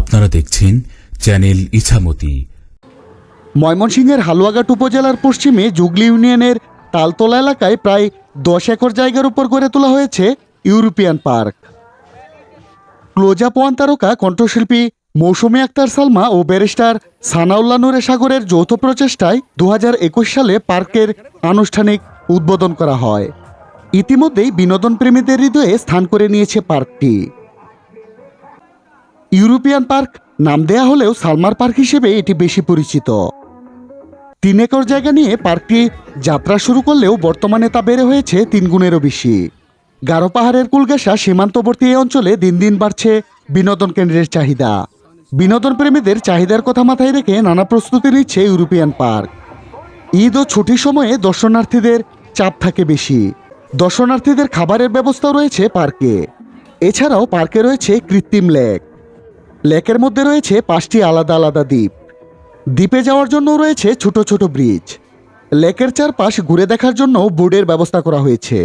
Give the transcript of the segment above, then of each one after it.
আপনারা দেখছেন চ্যানেল ইছামতি। ময়মনসিংহের হালুয়াঘাট উপজেলার পশ্চিমে জুগলি ইউনিয়নের তালতলা এলাকায় প্রায় দশ একর জায়গার উপর গড়ে তোলা হয়েছে ইউরোপিয়ান পার্ক। ক্লোজা পোয়ান তারকা, কণ্ঠশিল্পী মৌসুমী আক্তার সালমা ও ব্যারিস্টার সানাউল্লা নুরে সাগরের যৌথ প্রচেষ্টায় দু একুশ সালে পার্কের আনুষ্ঠানিক উদ্বোধন করা হয়। ইতিমধ্যেই বিনোদন প্রেমীদের হৃদয়ে স্থান করে নিয়েছে পার্কটি। ইউরোপিয়ান পার্ক নাম দেয়া হলেও সালমার পার্ক হিসেবে এটি বেশি পরিচিত। তিন একর জায়গা নিয়ে পার্কটি যাত্রা শুরু করলেও বর্তমানে তা বেড়ে হয়েছে তিন গুণেরও বেশি। গারো পাহাড়ের কুলগাসা সীমান্তবর্তী এই অঞ্চলে দিন দিন বাড়ছে বিনোদন কেন্দ্রের চাহিদা। বিনোদন প্রেমীদের চাহিদার কথা মাথায় রেখে নানা প্রস্তুতি নিচ্ছে ইউরোপিয়ান পার্ক। ঈদ ও ছুটির সময়ে দর্শনার্থীদের চাপ থাকে বেশি। দর্শনার্থীদের খাবারের ব্যবস্থা রয়েছে পার্কে। এছাড়াও পার্কে রয়েছে কৃত্রিম লেক। লেকের মধ্যে রয়েছে পাঁচটি আলাদা আলাদা দ্বীপ। দ্বীপে যাওয়ার জন্য রয়েছে ছোট ছোট ব্রিজ। লেকের চারপাশ ঘুরে দেখার জন্য বোর্ডের ব্যবস্থা করা হয়েছে।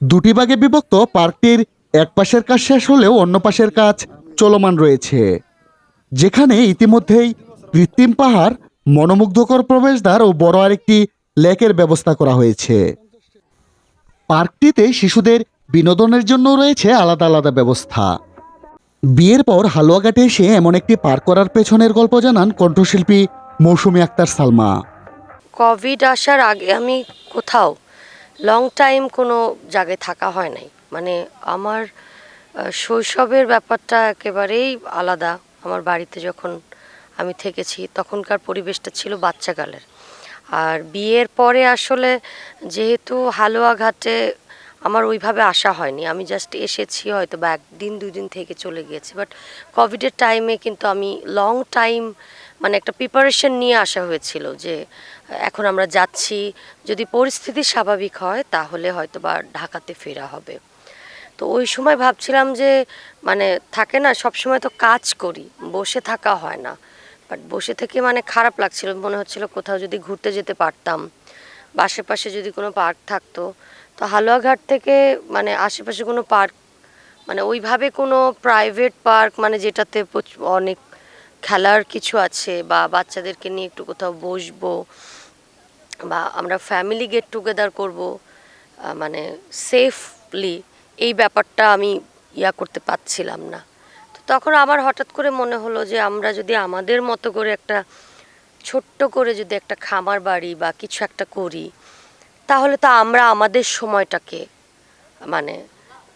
দুটি ভাগে বিভক্ত পার্কটির এক পাশের কাজ শেষ হলেও অন্য পাশের কাজ চলমান রয়েছে। যেখানে ইতিমধ্যেই কৃত্রিম পাহাড়, মনোমুগ্ধকর প্রবেশদ্বার ও বড় আরেকটি লেকের ব্যবস্থা করা হয়েছে। পার্কটিতে শিশুদের বিনোদনের জন্য রয়েছে আলাদা আলাদা ব্যবস্থা। বিয়ের পর হালুয়াঘাটে এসে এমন একটি পার্ক করার পেছনের গল্প জানান কণ্ঠশিল্পী মৌসুমী আক্তার সালমা। কোভিড আসার আগে আমি কোথাও লং টাইম কোনো জায়গায় থাকা হয় নাই। মানে আমার শৈশবের ব্যাপারটা একেবারেই আলাদা। আমার বাড়িতে যখন আমি থেকেছি তখনকার পরিবেশটা ছিল বাচ্চাকালের। আর বিয়ের পরে আসলে যেহেতু হালুয়াঘাটে আমার ওইভাবে আসা হয়নি। আমি জাস্ট এসেছি হয়তো বা একদিন দুই দিন থেকে চলে গিয়েছি। বাট কোভিডের টাইমে কিন্তু আমি লং টাইম মানে একটা প্রিপারেশন নিয়ে আসা হয়েছিল যে, এখন আমরা যাচ্ছি। যদি পরিস্থিতি স্বাভাবিক হয়, তাহলে হয়তো বা ঢাকাতে ফেরা হবে। তো ওই সময় ভাবছিলাম যে মানে থাকে না সব সময় তো কাজ করি, বসে থাকা হয় না। বাট বসে থেকে মানে খারাপ লাগছিল, মনে হচ্ছিল কোথাও যদি ঘুরতে যেতে পারতাম। আশেপাশে যদি কোনো পার্ক থাকতো, তো হালুয়াঘাট থেকে মানে আশেপাশে কোনো পার্ক মানে ওইভাবে কোনো প্রাইভেট পার্ক মানে যেটাতে অনেক খেলার কিছু আছে বা বাচ্চাদেরকে নিয়ে একটু কোথাও বসবো বা আমরা ফ্যামিলি গেট টুগেদার করব মানে সেফলি এই ব্যাপারটা আমি ইয়া করতে পারছিলাম না। তো তখন আমার হঠাৎ করে মনে হলো যে আমরা যদি আমাদের মতো করে একটা ছোট্ট করে যদি একটা খামার বাড়ি বা কিছু একটা করি, তাহলে তো আমরা আমাদের সময়টাকে মানে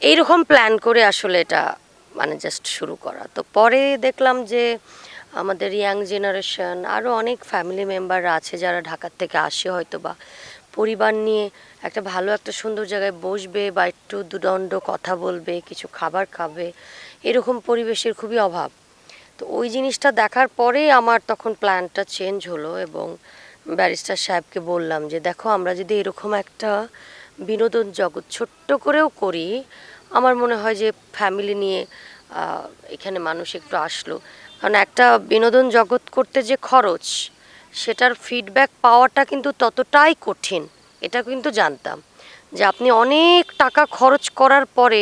এইরকম প্ল্যান করে আসলে এটা মানে জাস্ট শুরু করা। তো পরে দেখলাম যে আমাদের ইয়াং জেনারেশন আরও অনেক ফ্যামিলি মেম্বাররা আছে যারা ঢাকার থেকে আসে হয়তো বা পরিবার নিয়ে একটা ভালো একটা সুন্দর জায়গায় বসবে বা একটু দুদণ্ড কথা বলবে, কিছু খাবার খাবে, এরকম পরিবেশের খুবই অভাব। তো ওই জিনিসটা দেখার পরেই আমার তখন প্ল্যানটা চেঞ্জ হলো এবং ব্যারিস্টার সাহেবকে বললাম যে, দেখো, আমরা যদি এরকম একটা বিনোদন জগৎ ছোট্ট করেও করি, আমার মনে হয় যে ফ্যামিলি নিয়ে এখানে মানুষ একটু আসলো। কারণ একটা বিনোদন জগৎ করতে যে খরচ, সেটার ফিডব্যাক পাওয়াটা কিন্তু ততটাই কঠিন, এটা কিন্তু জানতাম। যে আপনি অনেক টাকা খরচ করার পরে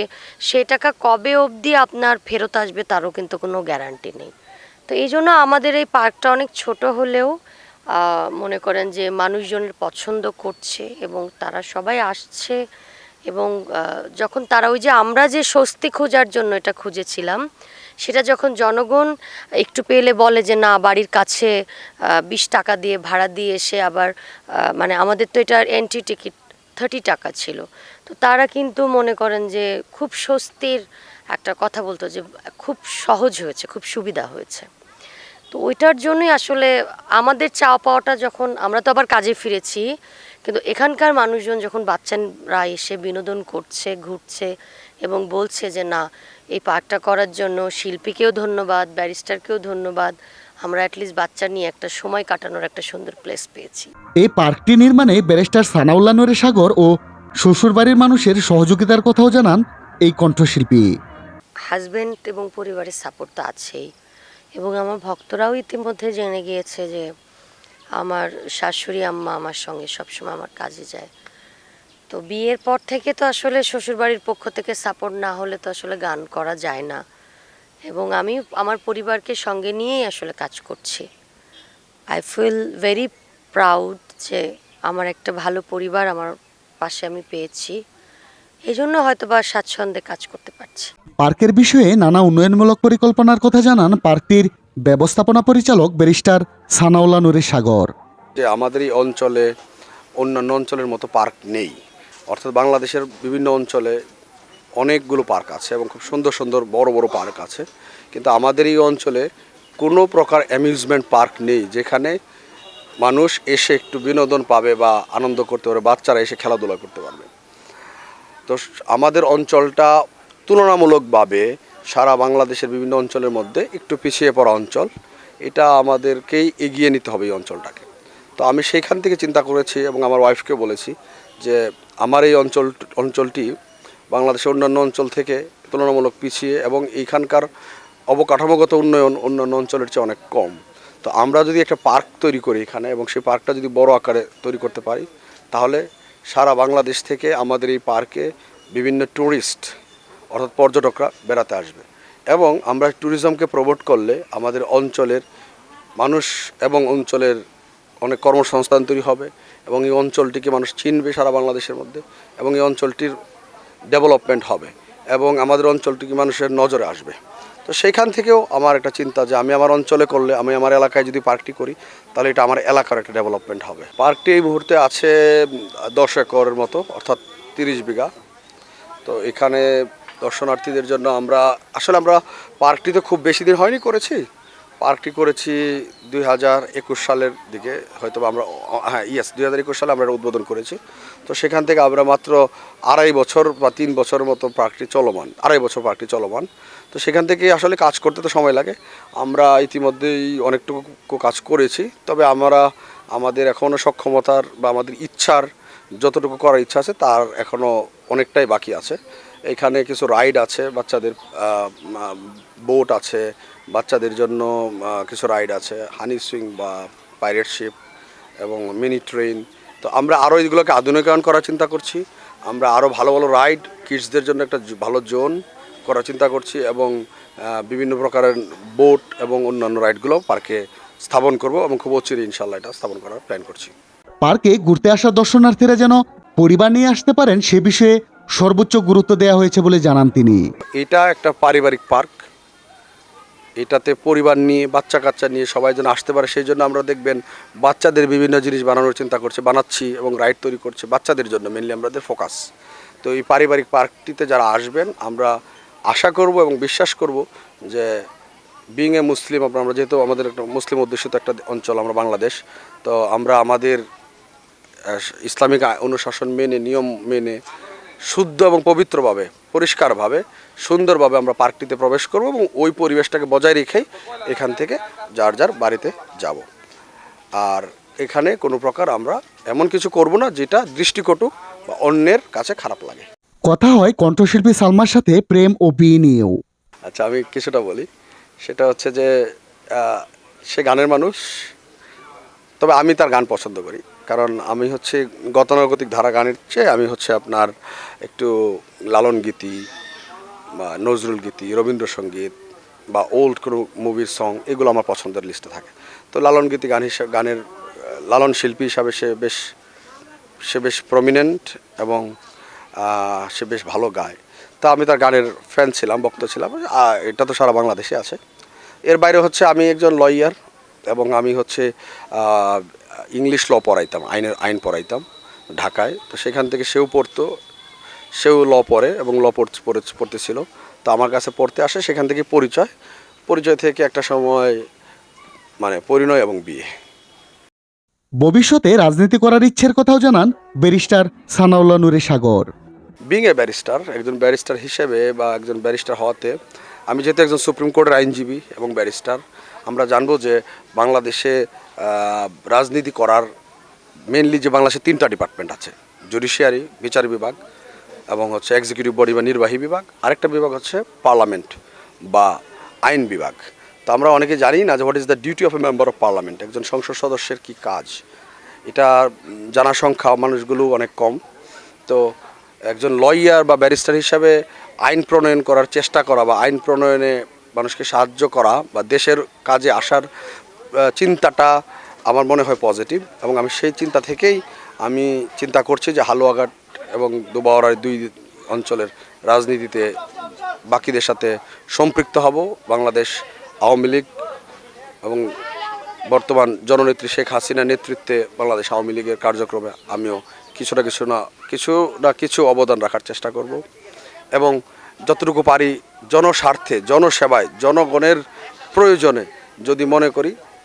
সেই টাকা কবে অবধি আপনার ফেরত আসবে তারও কিন্তু কোনো গ্যারান্টি নেই। তো এই জন্য আমাদের এই পার্কটা অনেক ছোট হলেও মনে করেন যে মানুষজনের পছন্দ করছে এবং তারা সবাই আসছে এবং যখন তারা ওই যে আমরা যে স্বস্তি খোঁজার জন্য এটা খুঁজেছিলাম, সেটা যখন জনগণ একটু পেলে বলে যে না, বাড়ির কাছে বিশ টাকা দিয়ে ভাড়া দিয়ে এসে আবার মানে আমাদের তো এটার এন্ট্রি টিকিট থার্টি টাকা ছিল। তো তারা কিন্তু মনে করেন যে খুব স্বস্তির একটা কথা বলতো যে খুব সহজ হয়েছে, খুব সুবিধা হয়েছে। তো ওইটার জন্যই আসলে আমাদের চাওয়া পাওয়াটা যখন, আমরা তো আবার কাজে ফিরেছি, কিন্তু এখানকার মানুষজন যখন বাচ্চারা এসে বিনোদন করছে, ঘুরছে এবং বলছে যে, না, এই পার্কটা করার জন্য শিল্পীকেও ধন্যবাদ, ব্যারিস্টারকেও ধন্যবাদ আমরা অ্যাটলিস্ট বাচ্চা নিয়ে একটা সময় কাটানোর একটা সুন্দর প্লেস পেয়েছি। এই পার্কটি নির্মাণে ব্যারিস্টার সানাউল্লা নুরে সাগর ও শ্বশুরবাড়ির মানুষের সহযোগিতার কথাও জানান এই কণ্ঠশিল্পী। হাজব্যান্ড এবং পরিবারের সাপোর্ট তো আছেই। এবং আমার ভক্তরাও ইতিমধ্যে জেনে গিয়েছে যে আমার শাশুড়ি আম্মা আমার সঙ্গে সবসময় আমার কাজে যায়। তো বিয়ের পর থেকে তো আসলে শ্বশুরবাড়ির পক্ষ থেকে সাপোর্ট না হলে তো আসলে গান করা যায় না। এবং আমি আমার পরিবারকে সঙ্গে নিয়েই আসলে কাজ করছি। আই ফিল ভেরি প্রাউড যে আমার একটা ভালো পরিবার আমার পাশে আমি পেয়েছি। এই জন্য হয়তো বা স্বাচ্ছন্দ্যে কাজ করতে পারছি। পার্কের বিষয়ে নানা উন্নয়নমূলক পরিকল্পনার কথা জানান পার্কটির ব্যবস্থাপনা পরিচালক ব্যারিস্টার সানাউল্লা নুরের সাগর। যে আমাদের এই অঞ্চলে অন্যান্য অঞ্চলের মতো পার্ক নেই। অর্থাৎ বাংলাদেশের বিভিন্ন অঞ্চলে অনেকগুলো পার্ক আছে এবং খুব সুন্দর সুন্দর বড় বড় পার্ক আছে। কিন্তু আমাদের এই অঞ্চলে কোনো প্রকার অ্যামিউজমেন্ট পার্ক নেই, যেখানে মানুষ এসে একটু বিনোদন পাবে বা আনন্দ করতে পারবে বাচ্চারা এসে খেলাধুলা করতে পারবে। তো আমাদের অঞ্চলটা তুলনামূলকভাবে সারা বাংলাদেশের বিভিন্ন অঞ্চলের মধ্যে একটু পিছিয়ে পড়া অঞ্চল। এটা আমাদেরকেই এগিয়ে নিতে হবে এই অঞ্চলটাকে। তো আমি সেইখান থেকে চিন্তা করেছি এবং আমার ওয়াইফকে বলেছি যে, আমার এই অঞ্চল, অঞ্চলটি বাংলাদেশের অন্যান্য অঞ্চল থেকে তুলনামূলক পিছিয়ে এবং এইখানকার অবকাঠামোগত উন্নয়ন অন্যান্য অঞ্চলের চেয়ে অনেক কম। তো আমরা যদি একটা পার্ক তৈরি করি এখানে এবং সেই পার্কটা যদি বড় আকারে তৈরি করতে পারি, তাহলে সারা বাংলাদেশ থেকে আমাদের এই পার্কে বিভিন্ন ট্যুরিস্ট অর্থাৎ পর্যটকরা বেড়াতে আসবে। এবং আমরা ট্যুরিজমকে প্রমোট করলে আমাদের অঞ্চলের মানুষ এবং অঞ্চলের অনেক কর্মসংস্থান তৈরি হবে এবং এই অঞ্চলটিকে মানুষ চিনবে সারা বাংলাদেশের মধ্যে এবং এই অঞ্চলটির ডেভেলপমেন্ট হবে এবং আমাদের অঞ্চলটিকে মানুষের নজরে আসবে। তো সেইখান থেকেও আমার একটা চিন্তা যে আমি আমার অঞ্চলে করলে, আমি আমার এলাকায় যদি পার্কটি করি, তাহলে এটা আমার এলাকার একটা ডেভেলপমেন্ট হবে। পার্কটি এই মুহূর্তে আছে দশ একরের মতো, অর্থাৎ তিরিশ বিঘা। তো এখানে দর্শনার্থীদের জন্য আমরা, আসলে আমরা পার্কটি তো খুব বেশি দিন হয়নি করেছি পার্কটি করেছি দুই হাজার একুশ সালের দিকে হয়তো আমরা হ্যাঁ ইয়েস দুই হাজার একুশ সালে আমরা উদ্বোধন করেছি। তো সেখান থেকে আমরা মাত্র আড়াই বছর বা তিন বছরের মতো পার্কটি চলমান, আড়াই বছর পার্কটি চলমান। তো সেখান থেকে আসলে কাজ করতে তো সময় লাগে। আমরা ইতিমধ্যেই অনেকটুকু কাজ করেছি, তবে আমরা, আমাদের এখনও সক্ষমতার বা আমাদের ইচ্ছার যতটুকু করার ইচ্ছা আছে, তার এখনও অনেকটাই বাকি আছে। এখানে কিছু রাইড আছে বাচ্চাদের বোট আছে বাচ্চাদের জন্য কিছু রাইড আছে হানি সুইং বা পাইরেট শিপ এবং মিনি ট্রেন তো আমরা আরও এগুলোকে আধুনিকায়ন করার চিন্তা করছি। আমরা আরও ভালো ভালো রাইড কিডসদের জন্য একটা ভালো জোন করার চিন্তা করছি এবং বিভিন্ন প্রকারের বোট এবং অন্যান্য রাইডগুলো পার্কে স্থাপন করব এবং খুব অচিরে ইনশাল্লাহ এটা স্থাপন করার প্ল্যান করছি। পার্কে ঘুরতে আসা দর্শনার্থীরা যেন পরিবার নিয়ে আসতে পারেন সে বিষয়ে সর্বোচ্চ গুরুত্ব দেওয়া হয়েছে বলে জানান তিনি। এটা একটা পারিবারিক পার্ক এটাতে পরিবার নিয়ে বাচ্চা কাচ্চা নিয়ে সবাই যেন আসতে পারে, সেই জন্য আমরা দেখবেন বাচ্চাদের বিভিন্ন জিনিস বানানোর চিন্তা করছে, বানাচ্ছি এবং রাইড তৈরি করছে বাচ্চাদের জন্য মেনলি আমাদের ফোকাস তো এই পারিবারিক পার্কটিতে যারা আসবেন, আমরা আশা করব এবং বিশ্বাস করব যে বিং এ মুসলিম আমরা যেহেতু আমাদের একটা মুসলিম অধ্যুষিত একটা অঞ্চল, আমরা বাংলাদেশ, তো আমরা আমাদের ইসলামিক অনুশাসন মেনে, নিয়ম মেনে শুদ্ধ এবং পবিত্রভাবে পরিষ্কারভাবে সুন্দরভাবে আমরা পার্কটিতে প্রবেশ করব এবং ওই পরিবেশটাকে বজায় রেখেই এখান থেকে যার যার বাড়িতে যাব। আর এখানে কোনো প্রকার আমরা এমন কিছু করব না যেটা দৃষ্টিকটু বা অন্যের কাছে খারাপ লাগে। কথা হয় কণ্ঠশিল্পী সালমার সাথে প্রেম ও বিয়ে নিয়েও। আচ্ছা আমি কিছুটা বলি। সেটা হচ্ছে যে সে গানের মানুষ তবে আমি তার গান পছন্দ করি। কারণ আমি হচ্ছে গতানুগতিক ধারা গানের চেয়ে আমি হচ্ছে আপনার একটু লালন গীতি বা নজরুল গীতি, রবীন্দ্রসঙ্গীত বা ওল্ড কোনো মুভির সং এগুলো আমার পছন্দের লিস্টে থাকে। তো লালন গীতি গান হিসাবে গানের লালন শিল্পী হিসাবে সে বেশ সে বেশ প্রমিনেন্ট এবং সে বেশ ভালো গায়। তা আমি তার গানের ফ্যান ছিলাম বক্তা ছিলাম। এটা তো সারা বাংলাদেশে আছে। এর বাইরে হচ্ছে আমি একজন লয়ার এবং আমি হচ্ছে ইংলিশ ল পড়াইতাম আইনের আইন পড়াইতাম ঢাকায়। তো সেখান থেকে সেও পড়তো সেও ল পড়ে এবং ল পড়তে পড়ে- পড়তেছিল। তো আমার কাছে পড়তে আসে সেখান থেকে পরিচয় পরিচয় থেকে একটা সময় মানে পরিণয় এবং বিয়ে। ভবিষ্যতে রাজনীতি করার ইচ্ছের কথাও জানান ব্যারিস্টার সানাউল্লা নুরের সাগর। বিং এ ব্যারিস্টার একজন ব্যারিস্টার হিসেবে বা একজন ব্যারিস্টার হওয়াতে আমি যেহেতু একজন সুপ্রিম কোর্টের আইনজীবী এবং ব্যারিস্টার আমরা জানব যে বাংলাদেশে রাজনীতি করার মেনলি যে বাংলাদেশে তিনটা ডিপার্টমেন্ট আছে জুডিশিয়ারি বিচার বিভাগ এবং হচ্ছে এক্সিকিউটিভ বডি বা নির্বাহী বিভাগ। আরেকটা বিভাগ হচ্ছে পার্লামেন্ট বা আইন বিভাগ। তো আমরা অনেকে জানি না যে what is the duty of a member of parliament একজন সংসদ সদস্যের কি কাজ? এটা জানা সংখ্যা মানুষগুলো অনেক কম। তো একজন লয়ার বা ব্যারিস্টার হিসাবে আইন প্রণয়ন করার চেষ্টা করা বা আইন প্রণয়নে মানুষকে সাহায্য করা বা দেশের কাজে আসার চিন্তাটা আমার মনে হয় পজিটিভ এবং আমি সেই চিন্তা থেকেই আমি চিন্তা করছি যে হালুয়াঘাট এবং দুবাওয়ার দুই অঞ্চলের রাজনীতিতে বাকিদের সাথে সম্পৃক্ত হব, বাংলাদেশ আওয়ামী লীগ এবং বর্তমান জননেত্রী শেখ হাসিনার নেতৃত্বে বাংলাদেশ আওয়ামী লীগের কার্যক্রমে আমিও কিছু না কিছু না কিছু না কিছু অবদান রাখার চেষ্টা করব এবং যতটুকু পারি জনস্বার্থে, জনসেবায়, জনগণের প্রয়োজনে যদি মনে করি